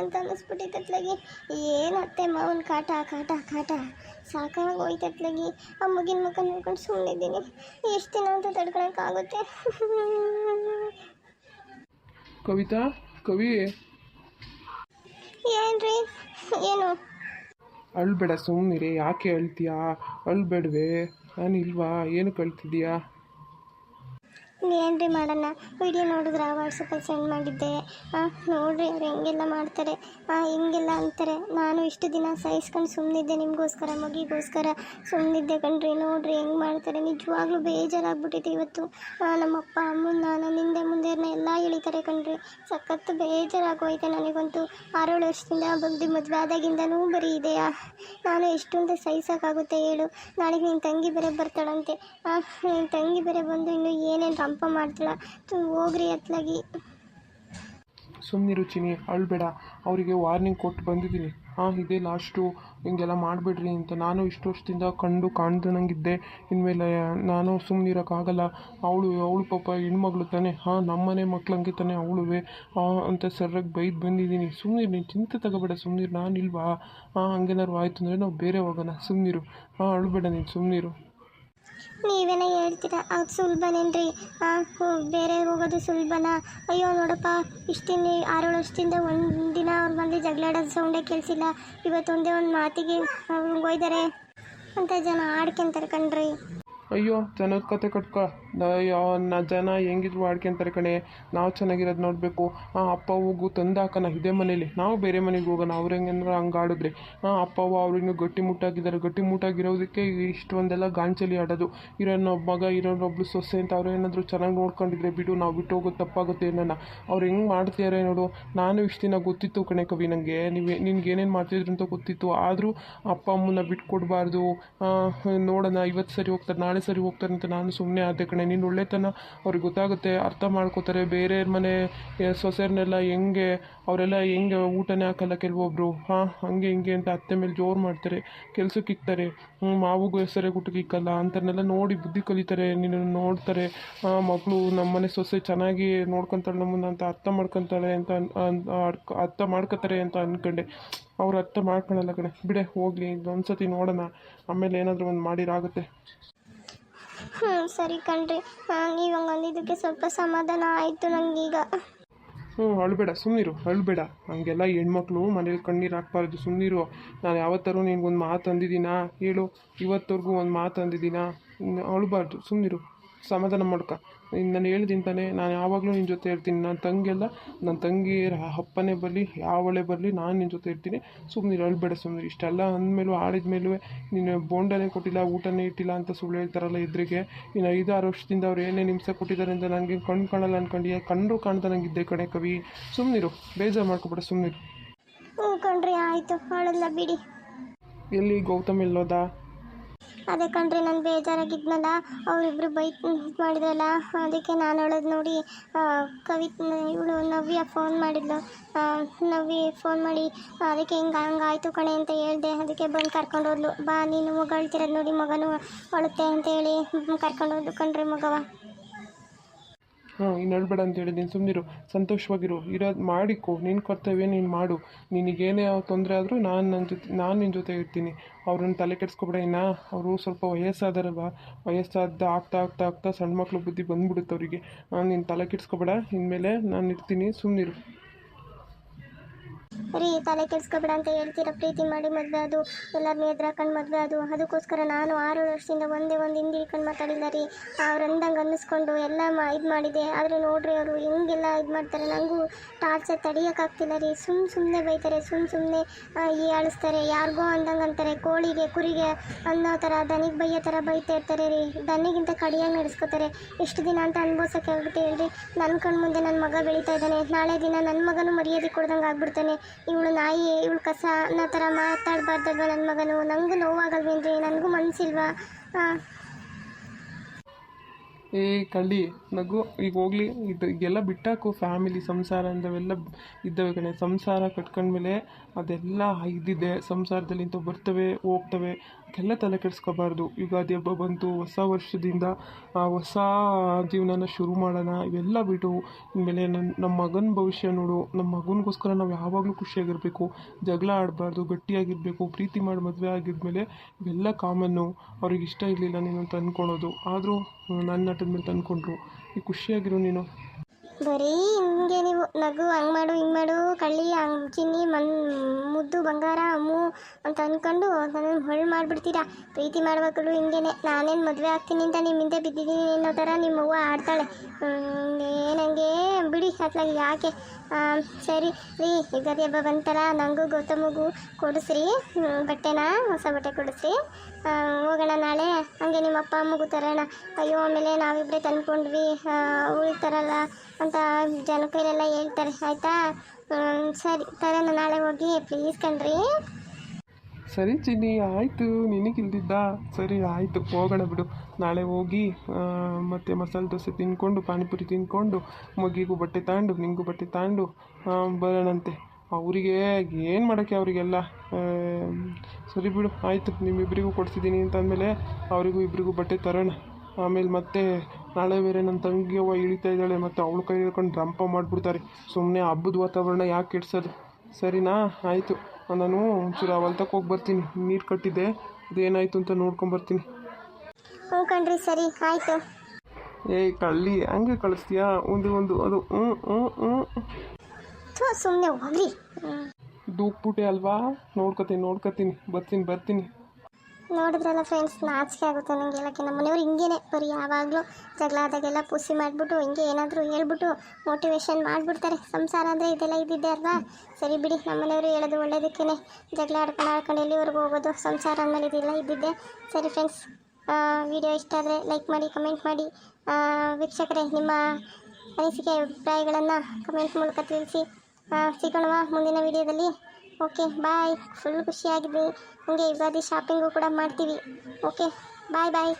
ಅಂತ ಅನ್ನಿಸ್ಬಿಟ್ಟೈತೆ ಅತ್ಲಾಗಿ ಏನು ಅತ್ತೆ ಮಾವನ ಕಾಟ ಕಾಟ ಕಾಟ. ಸಾಕಾಗಿ ಹೋಯ್ತು ಅತ್ಲಾಗಿ ಆ ಮಗಿನ ಮುಖ ನೋಡ್ಕೊಂಡು ಸುಮ್ಮನಿದ್ದೀನಿ ಎಷ್ಟು ದಿನ ಅಂತ ತಡ್ಕೊಳಕ್ಕಾಗುತ್ತೆ ಕವಿತಾ ಕವಿ. ಏನ್ರಿ? ಏನು? ಅಳ್ಬೇಡ ಸುಮ್ಮನಿರಿ ಯಾಕೆ ಅಳ್ತೀಯಾ? ಅಳ್ಬೇಡ್ವೆ. ನಾನು ಇಲ್ವಾ? ಏನಕ್ಕೆ ಅಳ್ತಿದ್ಯಾ ಏನ್ರಿ ಮಾಡೋಣ ವಿಡಿಯೋ ನೋಡಿದ್ರೆ ವಾಟ್ಸಪ್ಪಲ್ಲಿ ಸೆಂಡ್ ಮಾಡಿದ್ದೆ. ನೋಡಿರಿ ಅವ್ರು ಹೆಂಗೆಲ್ಲ ಮಾಡ್ತಾರೆ. ಹೆಂಗೆಲ್ಲ ಅಂತಾರೆ. ನಾನು ಇಷ್ಟು ದಿನ ಸಹಿಸ್ಕೊಂಡು ಸುಮ್ಮನಿದ್ದೆ ನಿಮಗೋಸ್ಕರ, ಮಗಿಗೋಸ್ಕರ. ಸುಮ್ಮನಿದ್ದೆ ಕಣ್ರಿ, ನೋಡ್ರಿ ಹೆಂಗೆ ಮಾಡ್ತಾರೆ. ನಿಜವಾಗ್ಲೂ ಬೇಜಾರಾಗ್ಬಿಟ್ಟಿದೆ ಇವತ್ತು. ನಮ್ಮಪ್ಪ ಅಮ್ಮನ ನಾನು ಹಿಂದೆ ಮುಂದೆ ಎಲ್ಲ ಎಳಿತಾರೆ ಕಣ್ರಿ. ಸಖತ್ತು ಬೇಜಾರಾಗೋಯ್ತೆ ನನಗಂತೂ. ಆರೇಳು ವರ್ಷದಿಂದ ಬಂದು ಮದುವೆ ಆದಾಗಿಂದನೂ ಬರೀ ಇದೆಯಾ ನಾನು ಎಷ್ಟೊಂದು ಸಹಿಸೋಕ್ಕಾಗುತ್ತೆ ಹೇಳು. ನಾಳೆಗೆ ನಿನ್ನ ತಂಗಿ ಬೇರೆ ಬರ್ತಾಳಂತೆ. ನಿನ್ನ ತಂಗಿ ಬೇರೆ ಬಂದು ಇನ್ನು ಏನೇನು ರಂಪ ಮಾಡ್ತಾಳ ಹೋಗ್ರಿ ಅತ್ಲಾಗಿ. ಸುಮ್ಮನೆ ರುಚಿನಿ ಅಳ್ಬೇಡ. ಅವರಿಗೆ ವಾರ್ನಿಂಗ್ ಕೊಟ್ಟು ಬಂದಿದ್ದೀನಿ. ಹಾಂ, ಇದೇ ಲಾಸ್ಟು ಹಿಂಗೆಲ್ಲ ಮಾಡಬೇಡ್ರಿ ಅಂತ. ನಾನು ಇಷ್ಟು ವರ್ಷದಿಂದ ಕಂಡು ಕಾಣ್ದಂಗಿದ್ದೆ. ಇನ್ಮೇಲೆ ನಾನು ಸುಮ್ಮನಿರೋಕ್ಕಾಗಲ್ಲ ಅವಳು ಅವಳು ಪಾಪ ಹೆಣ್ಮಗಳು ತಾನೆ. ಹಾಂ, ನಮ್ಮನೆ ಮಕ್ಳಂಗೆ ತಾನೆ ಅವಳುವೆ. ಅಂತ ಸರ್ರಾಗಿ ಬೈದು ಬಂದಿದ್ದೀನಿ. ಸುಮ್ಮನಿರು ನೀನು ಚಿಂತೆ ತಗೋಬೇಡ ಸುಮ್ಮನಿರು ನಾನು ಇಲ್ವಾ? ಹಾಂ, ಹಂಗೇನಾದ್ರು ಆಯಿತು ಅಂದರೆ ನಾವು ಬೇರೆ ಹೋಗೋಣ. ಸುಮ್ಮನಿರು ಹಾಂ, ಅಳ್ಬೇಡ ನೀನು ಸುಮ್ಮನಿರು ನೀವೇನ ಹೇಳ್ತೀರಾ? ಅದು ಸುಲಭನೇನ್ರಿ. ಬೇರೆ ಹೋಗೋದು ಸುಲಭನ. ಅಯ್ಯೋ, ನೋಡಪ್ಪ, ಇಷ್ಟಿನ ಆರೇಳು ವರ್ಷದಿಂದ ಒಂದು ದಿನ ಅವ್ರ ಮನೆ ಜಗಳಾಡೋದು ಸೌಂಡೇ ಕೇಳಿಸಿಲ್ಲ. ಇವತ್ತು ಒಂದೇ ಮಾತಿಗೆ ಹೋಗಿದ್ದಾರೆ ಅಂತ ಜನ ಆಡ್ಕೊಂತಾರೆ ಕಣ್ರಿ. ಅಯ್ಯೋ, ಜನದ ಕತೆ ಕಟ್ಕೊ. ನಾ ಜನ ಹೆಂಗಿದ್ರು ಆಡ್ಕೊಂತಾರೆ ಕಣೆ. ನಾವು ಚೆನ್ನಾಗಿರೋದು ನೋಡಬೇಕು. ಹಾಂ ಅಪ್ಪ ಹೋಗು ಹಾಕೋಣ ಇದೇ ಮನೇಲಿ. ನಾವು ಬೇರೆ ಮನೆಗೆ ಹೋಗೋಣ. ಅವ್ರು ಹೆಂಗಂದ್ರೆ ಹಂಗೆ ಆಡಿದ್ರೆ. ಹಾಂ ಅಪ್ಪವ ಅವ್ರು ಇನ್ನೂ ಗಟ್ಟಿ ಮುಟ್ಟಾಗಿದ್ದಾರೆ. ಗಟ್ಟಿ ಮುಟ್ಟಾಗಿರೋದಕ್ಕೆ ಇಷ್ಟೊಂದೆಲ್ಲ ಗಾಂಚಲಿ ಆಡೋದು. ಇರೋನ ಒಬ್ಬ ಮಗ ಇರೋನೊಬ್ಳು ಸೊಸೆ ಅಂತ ಅವ್ರು ಏನಾದರೂ ಚೆನ್ನಾಗಿ ನೋಡ್ಕೊಂಡಿದ್ರೆ ಬಿಡು, ನಾವು ಬಿಟ್ಟು ಹೋಗೋದು ತಪ್ಪಾಗುತ್ತೆ ಏನನ್ನ ಅವ್ರು ಹೆಂಗೆ ಮಾಡ್ತಿದ್ದಾರೆ ನೋಡು. ನಾನು ಇಷ್ಟು ದಿನ ಗೊತ್ತಿತ್ತು ಕಣೆ ಕವಿ ನನಗೆ ನೀವು, ನಿನ್ಗೆ ಏನೇನು ಮಾಡ್ತಿದ್ರು ಅಂತ ಗೊತ್ತಿತ್ತು. ಆದರೂ ಅಪ್ಪ ಅಮ್ಮನ ಬಿಟ್ಕೊಡ್ಬಾರ್ದು. ನೋಡೋಣ ಇವತ್ತು ಸರಿ ಹೋಗ್ತಾರೆ, ನಾಳೆ ಸರಿ ಹೋಗ್ತಾರೆ ಅಂತ ನಾನು ಸುಮ್ಮನೆ ಆದೆ ಕಣೆ. ನೀನು ಒಳ್ಳೆತನ ಅವ್ರಿಗೆ ಗೊತ್ತಾಗುತ್ತೆ. ಅರ್ಥ ಮಾಡ್ಕೋತಾರೆ. ಬೇರೆ ಮನೆ ಸೊಸೆರನ್ನೆಲ್ಲ ಹೆಂಗೆ, ಅವರೆಲ್ಲ ಹೆಂಗೆ ಊಟನೇ ಹಾಕಲ್ಲ ಕೆಲವೊಬ್ರು? ಹಾಂ, ಹಂಗೆ ಹಿಂಗೆ ಅಂತ ಅತ್ತೆ ಮೇಲೆ ಜೋರು ಮಾಡ್ತಾರೆ. ಕೆಲ್ಸಕ್ಕೆ ಇಕ್ತಾರೆ. ಮಾವಿಗೂ ಸರಿಯಾಗಿ ಊಟಕ್ಕೆ ಇಕ್ಕಲ್ಲ. ಅಂಥನ್ನೆಲ್ಲ ನೋಡಿ ಬುದ್ಧಿ ಕಲಿತಾರೆ. ನೀನು ನೋಡ್ತಾರೆ. ಮಗಳು ಮಗಳು ನಮ್ಮನೆ ಸೊಸೆ ಚೆನ್ನಾಗಿ ನೋಡ್ಕೊತಾಳೆ ನಮ್ಮನ್ನು ಅಂತ ಅರ್ಥ ಮಾಡ್ಕೊತಾಳೆ ಅಂತ ಅರ್ಥ ಮಾಡ್ಕೊತಾರೆ ಅಂತ ಅಂದ್ಕೊಂಡೆ ಅವ್ರು ಅರ್ಥ ಮಾಡ್ಕೊಳಲ್ಲ ಕಣೆ. ಬಿಡೆ, ಹೋಗಲಿ. ಒಂದ್ಸತಿ ನೋಡೋಣ. ಆಮೇಲೆ ಏನಾದರೂ ಒಂದು ಮಾಡಿರಾಗುತ್ತೆ ಹ್ಞೂ ಸರಿ ಕಣ್ರಿ. ಇವಾಗ ಹಂಗೆ ಇದಕ್ಕೆ ಸ್ವಲ್ಪ ಸಮಾಧಾನ ಆಯಿತು ನನಗೀಗ ಹ್ಞೂ, ಅಳ್ಬೇಡ ಸುಮ್ಮನಿರು ಅಳ್ಬೇಡ. ಹಂಗೆಲ್ಲ ಹೆಣ್ಮಕ್ಳು ಮನೇಲಿ ಕಣ್ಣೀರು ಹಾಕ್ಬಾರ್ದು ಸುಮ್ಮನಿರು ನಾನು ಯಾವತ್ತಾರು ನಿನ್ಗೊಂದು ಮಾತು ಅಂದಿದ್ದೀನಾ? ಹೇಳು, ಇವತ್ತವರೆಗೂ ಒಂದು ಮಾತು ಅಂದಿದ್ದೀನಾ? ಅಳ್ಬಾರ್ದು ಸುಮ್ಮನಿರು ಸಮಾಧಾನ ಮಾಡ್ಕ. ಇನ್ನು ನಾನು ಹೇಳ್ದೀನಿ ತಾನೆ ನಾನು ಯಾವಾಗಲೂ ನಿನ್ನ ಜೊತೆ ಇರ್ತೀನಿ. ನನ್ನ ತಂಗಿಯೆಲ್ಲ ನನ್ನ ತಂಗಿ ಅಪ್ಪನೇ ಬರಲಿ ಯಾವಳೆ ಬರಲಿ ನಾನು ನಿನ್ನ ಜೊತೆ ಇರ್ತೀನಿ. ಸುಮ್ಮನೆ ಅಳ್ಬೇಡ ಸುಮ್ಮನೆ ಇಷ್ಟೆಲ್ಲ ಅಂದಮೇಲೂ ಆಡಿದ ಮೇಲೂ ನೀನು ಬೋಂಡನೇ ಕೊಟ್ಟಿಲ್ಲ ಊಟನೇ ಇಟ್ಟಿಲ್ಲ ಅಂತ ಸುಳ್ಳು ಹೇಳ್ತಾರಲ್ಲ ಇದ್ರಿಗೆ ಇನ್ನು ಐದಾರು ವರ್ಷದಿಂದ ಅವ್ರು ಏನೇ ಹಿಂಸೆ ಕೊಟ್ಟಿದ್ದಾರೆ ಅಂತ ನನಗೆ ಕಣ್ಣು ಕಾಣಲ್ಲ ಅನ್ಕೊಂಡು ನಂಗೆ ಇದ್ದೆ ಕಣೆ ಕವಿ. ಸುಮ್ಮನಿರು ಬೇಜಾರು ಮಾಡ್ಕೊಬೇಡ ಸುಮ್ಮನಿರು ಹ್ಞೂ ಕಣ್ರಿ ಆಯಿತು. ಬಿಡಿ. ಎಲ್ಲಿ ಗೌತಮ್ ಎಲ್ಲೋದ? ಅದೇ ಕಣ್ರಿ, ನಾನು ಬೇಜಾರಾಗಿದ್ನಲ್ಲ, ಅವರಿಬ್ರು ಬೈಕ್ ಇದು ಮಾಡಿದ್ರಲ್ಲ, ಅದಕ್ಕೆ ನಾನು ಹೇಳೋದು ನೋಡಿ ಕವಿತ್ ಇವಳು ನವ್ಯ ಫೋನ್ ಮಾಡಿದ್ಲು. ನವ್ಯ ಫೋನ್ ಮಾಡಿ, ಅದಕ್ಕೆ ಹಿಂಗೆ ಹಂಗಾಯ್ತು ಕಣೆ ಅಂತ ಹೇಳ್ದೆ. ಅದಕ್ಕೆ ಬಂದು ಕರ್ಕೊಂಡು ಹೋದ್ಲು. ಬಾ, ನೀನು ಮಗ ಅಳ್ತಿರೋದು ನೋಡಿ ಮಗನೂ ಅಳುತ್ತೆ ಅಂತ ಹೇಳಿ ಕರ್ಕೊಂಡು ಹೋದ್ಲು ಕಣ್ರಿ ಮಗವ. ಇನ್ನು ಹೇಳ್ಬೇಡ ಅಂತ ನೀನು ಸುಮ್ಮನಿರು ಸಂತೋಷವಾಗಿರು. ಇರೋದು ಮಾಡಿಕೊ. ನಿನ್ನ ಕರ್ತವ್ಯ ನೀನು ಮಾಡು. ನಿನಗೇನೇ ತೊಂದರೆ ಆದರೂ ನಾನು ನನ್ನ ಜೊತೆ, ನಾನು ನಿನ್ನ ಜೊತೆ ಇರ್ತೀನಿ. ಅವ್ರನ್ನ ತಲೆ ಕೆಡಿಸ್ಕೊಬೇಡ ಇನ್ನು. ಅವರು ಸ್ವಲ್ಪ ವಯಸ್ಸಾದಾರಲ್ವ. ವಯಸ್ಸಾದ ಆಗ್ತಾ ಆಗ್ತಾ ಆಗ್ತಾ ಸಣ್ಣ ಮಕ್ಕಳು ಬುದ್ಧಿ ಬಂದ್ಬಿಡುತ್ತೆ ಅವರಿಗೆ. ನಾನು ನಿನ್ನ ತಲೆ ಕೆಡಿಸ್ಕೊಬೇಡ. ಇನ್ಮೇಲೆ ನಾನು ಇರ್ತೀನಿ. ಸುಮ್ಮನಿರು ರೀ ತಲೆ ಕೆಡಿಸ್ಕೊಬೇಡ ಅಂತ ಹೇಳ್ತೀರ? ಪ್ರೀತಿ ಮಾಡಿ ಮದುವೆ ಅದು ಎಲ್ಲರನ್ನೂ ಎದುರಾಕೊಂಡು ಮದುವೆ ಅದು. ಅದಕ್ಕೋಸ್ಕರ ನಾನು ಆರು ವರ್ಷದಿಂದ ಒಂದೇ ಒಂದು ಹಿಂದಿ ಇಟ್ಕೊಂಡು ಮಾತಾಡಿಲ್ಲ ರೀ. ಅವ್ರು ಅಂದಂಗೆ ಅನ್ನಿಸ್ಕೊಂಡು ಎಲ್ಲ ಮಾ ಇದು ಮಾಡಿದೆ. ಆದರೆ ನೋಡ್ರಿ ಅವರು ಹಿಂಗೆಲ್ಲ ಇದು ಮಾಡ್ತಾರೆ. ನನಗೂ ಟಾರ್ಚರ್ ತಡಿಯೋಕ್ಕಾಗ್ತಿಲ್ಲ ರೀ. ಸುಮ್ಮ ಸುಮ್ಮನೆ ಬೈತಾರೆ ಸುಮ್ಮ ಸುಮ್ಮನೆ ಈ ಆಳಿಸ್ತಾರೆ. ಯಾರಿಗೋ ಅಂದಂಗೆ ಅಂತಾರೆ. ಕೋಳಿಗೆ, ಕುರಿಗೆ ಅನ್ನೋ ಥರ ದನಿಗೆ ಬೈಯೋ ಥರ ಬೈತಾ ಇರ್ತಾರೆ ರೀ. ದನಿಗಿಂತ ಕಡಿಯಾಗಿ ನಡೆಸ್ಕೋತಾರೆ. ಎಷ್ಟು ದಿನ ಅಂತ ಅನ್ಭವಿಸೋಕೆ ಆಗುತ್ತೆ ಹೇಳ್ರಿ ನನ್ನ ಕಣ್ಣು ಮುಂದೆ ನನ್ನ ಮಗ ಬೆಳೀತಾ ಇದ್ದಾನೆ. ನಾಳೆ ದಿನ ನನ್ನ ಮಗನೂ ಮರ್ಯಾದೆ ಕೊಡ್ದಂಗೆ ಆಗ್ಬಿಡ್ತಾನೆ. ಇವಳು ನಾಯಿ, ಇವಳು ಕಸ, ಅನ್ನೋ ಥರ ಮಾತಾಡಬಾರ್ದಲ್ವ ನನ್ನ ಮಗನು? ನನಗೂ ನೋವಾಗಲ್ವೇನ್ರಿ? ನನಗೂ ಮನಸ್ಸಿಲ್ವಾ ಹಾಂ ಏ, ಕಳ್ಳಿ, ನಗು, ಈಗ ಹೋಗ್ಲಿ. ಇದು ಈಗೆಲ್ಲ ಬಿಟ್ಟಾಕು ಫ್ಯಾಮಿಲಿ ಸಂಸಾರ ಅಂದವೆಲ್ಲ ಇದ್ದವೆ ಕಣೆ. ಸಂಸಾರ ಕಟ್ಕೊಂಡ್ಮೇಲೆ ಅದೆಲ್ಲ ಇದ್ದಿದೆ ಸಂಸಾರದಲ್ಲಿ ಇಂಥವು ಬರ್ತವೆ, ಹೋಗ್ತವೆ. ಕೆಲ್ಲ ತಲೆ ಕೆಡಿಸ್ಕೋಬಾರ್ದು. ಯುಗಾದಿ ಹಬ್ಬ ಬಂತು, ಹೊಸ ವರ್ಷದಿಂದ ಹೊಸ ಜೀವನನ ಶುರು ಮಾಡೋಣ, ಇವೆಲ್ಲ ಬಿಟ್ಟು ಇನ್ಮೇಲೆ ನನ್ನ ನಮ್ಮ ಮಗನ ಭವಿಷ್ಯ ನೋಡು. ನಮ್ಮ ಮಗನಿಗೋಸ್ಕರ ನಾವು ಯಾವಾಗಲೂ ಖುಷಿಯಾಗಿರಬೇಕು. ಜಗಳ ಆಡಬಾರ್ದು, ಗಟ್ಟಿಯಾಗಿರಬೇಕು, ಪ್ರೀತಿ ಮಾಡಿ ಮದುವೆ ಆಗಿದ್ಮೇಲೆ ಇವೆಲ್ಲ ಕಾಮನ್ನು ಅವ್ರಿಗೆ ಇಷ್ಟ ಇರಲಿಲ್ಲ ನೀನು ತಂದ್ಕೊಳೋದು. ಆದರೂ ನನ್ನ ನಟದ ಮೇಲೆ ತಂದ್ಕೊಂಡ್ರು. ಈ ಖುಷಿಯಾಗಿರು ನೀನು. ಬರೀ ಹಿಂಗೆ ನೀವು ನಗು ಹಂಗೆ ಮಾಡು, ಹಿಂಗೆ ಮಾಡು, ಕಳ್ಳಿ, ಹಂಗ್ ಚಿನ್ನಿ, ಮನ್, ಮುದ್ದು, ಬಂಗಾರ, ಅಮ್ಮು ಅಂತ ಅಂದ್ಕೊಂಡು ನನ್ನ ಹೊಳ್ ಮಾಡಿಬಿಡ್ತೀರಾ? ಪ್ರೀತಿ ಮಾಡ್ಬೇಕಲು ಹಿಂಗೇನೆ. ನಾನೇನು ಮದುವೆ ಆಗ್ತೀನಿ ಅಂತ ನಿಮ್ಮ ಹಿಂದೆ ಬಿದ್ದಿದ್ದೀನಿ ಅನ್ನೋ ಥರ ನಿಮ್ಮ ಅವ್ವ ಆಡ್ತಾಳೆ. ಏನಂಗೆ ಬಿಡಿ ಅತ್ಲಾಗಿ ಯಾಕೆ? ಸರಿ, ರೀ ಯುಗಾದಿ ಹಬ್ಬ ಬಂತಲ್ಲ ನನಗೂ ಗೌತಮಗೂ ಕೊಡಿಸ್ರಿ. ಬಟ್ಟೆನ? ಹೊಸ ಬಟ್ಟೆ ಕೊಡಿಸ್ರಿ. ಹೋಗೋಣ ನಾಳೆ. ಹಂಗೆ ನಿಮ್ಮ ಅಪ್ಪ ಅಮ್ಮಗೂ ತರೋಣ. ಅಯ್ಯೋ, ಆಮೇಲೆ ನಾವಿಬ್ಬರೇ ತಂದ್ಕೊಂಡ್ವಿ. ಉಳಿತಾರಲ್ಲ ತರಲ್ಲ ಅಂತ ಜನ ಕೈಲೆಲ್ಲ ಹೇಳ್ತಾರೆ. ಆಯ್ತಾ? ಸರಿ. ತರೋಣ ನಾಳೆ ಹೋಗಿ ಪ್ಲೀಸ್ ಕಣ್ರಿ. ಸರಿ ಚಿನ್ನಿ, ಆಯಿತು. ನಿನಗಿಲ್ದಿದ್ದ ಸರಿ, ಆಯಿತು. ಹೋಗೋಣ ಬಿಡು. ನಾಳೆ ಹೋಗಿ ಮತ್ತು ಮಸಾಲೆ ದೋಸೆ ತಿನ್ಕೊಂಡು, ಪಾನಿಪುರಿ ತಿನ್ಕೊಂಡು, ಮಗಿಗೂ ಬಟ್ಟೆ ತಗೊಂಡು ನಿಂಗೂ ಬಟ್ಟೆ ತಗೊಂಡು ಬರೋಣಂತೆ. ಅವರಿಗೆ ಏನು ಮಾಡೋಕ್ಕೆ ಅವರಿಗೆಲ್ಲ? ಸರಿ ಬಿಡು. ಆಯಿತು. ನಿಮ್ಮಿಬ್ಬರಿಗೂ ಕೊಡ್ಸಿದ್ದೀನಿ ಅಂತಂದಮೇಲೆ ಅವರಿಗೂ ಇಬ್ಬರಿಗೂ ಬಟ್ಟೆ ತರೋಣ. ಆಮೇಲೆ ಮತ್ತೆ ನಾಳೆ ಬೇರೆ ನನ್ನ ತಂಗಿಯವ್ವ ಇಳಿತಾ ಇದ್ದಾಳೆ ಮತ್ತು ಅವಳು ಕೈ ಹಿಡ್ಕೊಂಡು ರಂಪ ಮಾಡಿಬಿಡ್ತಾರೆ. ಸುಮ್ಮನೆ ಹಬ್ಬದ ವಾತಾವರಣ ಯಾಕೆ ಕೆಡ್ಸೋದು? ಸರಿನಾ? ಆಯಿತು. ನಾನು ಒಂಚೂರು ಹೊಲ್ತಕ್ಕೆ ಹೋಗಿ ಬರ್ತೀನಿ. ನೀರು ಕಟ್ಟಿದ್ದೆ. ಅದೇನಾಯಿತು ಅಂತ ನೋಡ್ಕೊಂಬರ್ತೀನಿ ಹ್ಞೂ ಕಣ್ರಿ ಸರಿ. ಆಯಿತು. ಏಯ್ ಕಳ್ಳಿ. ಹಂಗೆ ಕಳಿಸ್ತೀಯಾ? ಒಂದು ಒಂದು ಅದು ಹ್ಞೂ ಹ್ಞೂ ಹ್ಞೂ. ಸುಮ್ಮನೆ ಹೋಗ್ರಿ. ದೂಕ್ಬಿಟ್ಟೆ ಅಲ್ವಾ? ನೋಡ್ಕೊತೀನಿ ನೋಡ್ಕೊತೀನಿ. ಬರ್ತೀನಿ ಬರ್ತೀನಿ. ನೋಡಿದ್ರಲ್ಲ ಫ್ರೆಂಡ್ಸ್ ನಾಚಿಕೆ ಆಗುತ್ತೆ ನನಗೆ ಹೇಳೋಕ್ಕೆ. ನಮ್ಮ ಮನೆಯವ್ರು ಹಿಂಗೇನೆ. ಬರೀ ಯಾವಾಗಲೂ ಜಗಳ ಆದಾಗೆಲ್ಲ ಪುಸಿ ಮಾಡಿಬಿಟ್ಟು, ಹಿಂಗೆ ಏನಾದರೂ ಹೇಳ್ಬಿಟ್ಟು ಮೋಟಿವೇಶನ್ ಮಾಡಿಬಿಡ್ತಾರೆ. ಸಂಸಾರ ಅಂದರೆ ಇದೆಲ್ಲ ಇದ್ದಿದ್ದೆ ಅಲ್ವಾ? ಸರಿ ಬಿಡಿ, ನಮ್ಮ ಮನೆಯವರು ಹೇಳೋದು ಒಳ್ಳೇದಕ್ಕೇ ಜಗಳ ಆಡ್ಕೊಂಡು ಆಡ್ಕೊಂಡು ಎಲ್ಲಿವರೆಗೂ ಹೋಗೋದು? ಸಂಸಾರ ಅಂದಮೇಲೆ ಇದೆಲ್ಲ ಇದ್ದಿದ್ದೆ. ಸರಿ ಫ್ರೆಂಡ್ಸ್ ವಿಡಿಯೋ ಇಷ್ಟ ಆದರೆ ಲೈಕ್ ಮಾಡಿ ಕಮೆಂಟ್ ಮಾಡಿ. ವೀಕ್ಷಕರೇ, ನಿಮ್ಮ ಅನಿಸಿಕೆ, ಅಭಿಪ್ರಾಯಗಳನ್ನು ಕಮೆಂಟ್ ಮೂಲಕ ತಿಳಿಸಿ. ಸಿಗೋಣವಾ ಮುಂದಿನ ವಿಡಿಯೋದಲ್ಲಿ ಓಕೆ ಬಾಯ್ ಫುಲ್ ಖುಷಿಯಾಗಿದ್ದೀನಿ ಹಂಗೆ ಯುಗಾದಿ ಶಾಪಿಂಗು ಕೂಡ ಮಾಡ್ತೀವಿ. ಓಕೆ ಬಾಯ್ ಬಾಯ್